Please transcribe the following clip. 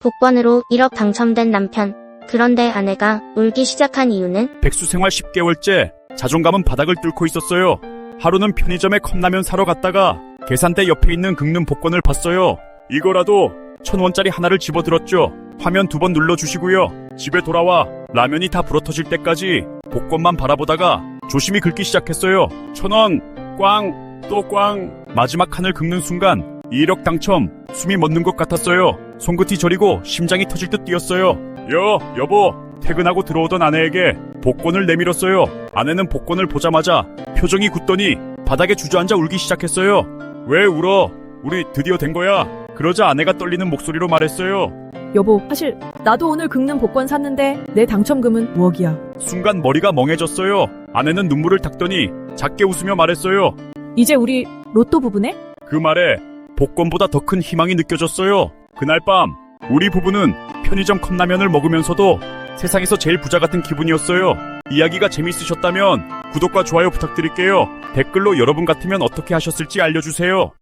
복권으로 1억 당첨된 남편. 그런데 아내가 울기 시작한 이유는 백수 생활 10개월째 자존감은 바닥을 뚫고 있었어요. 하루는 편의점에 컵라면 사러 갔다가 계산대 옆에 있는 긁는 복권을 봤어요. 이거라도 천 원짜리 하나를 집어들었죠. 화면 두 번 눌러주시고요. 집에 돌아와 라면이 다 불어터질 때까지 복권만 바라보다가 조심히 긁기 시작했어요. 천 원, 꽝, 또 꽝. 마지막 칸을 긁는 순간 1억 당첨. 숨이 멎는 것 같았어요. 손끝이 저리고 심장이 터질 듯 뛰었어요. 여, 여보. 퇴근하고 들어오던 아내에게 복권을 내밀었어요. 아내는 복권을 보자마자 표정이 굳더니 바닥에 주저앉아 울기 시작했어요. 왜 울어? 우리 드디어 된 거야. 그러자 아내가 떨리는 목소리로 말했어요. 여보, 사실 나도 오늘 긁는 복권 샀는데 내 당첨금은 5억이야. 순간 머리가 멍해졌어요. 아내는 눈물을 닦더니 작게 웃으며 말했어요. 이제 우리 로또 부부네? 그 말에 복권보다 더 큰 희망이 느껴졌어요. 그날 밤 우리 부부는 편의점 컵라면을 먹으면서도 세상에서 제일 부자 같은 기분이었어요. 이야기가 재밌으셨다면 구독과 좋아요 부탁드릴게요. 댓글로 여러분 같으면 어떻게 하셨을지 알려주세요.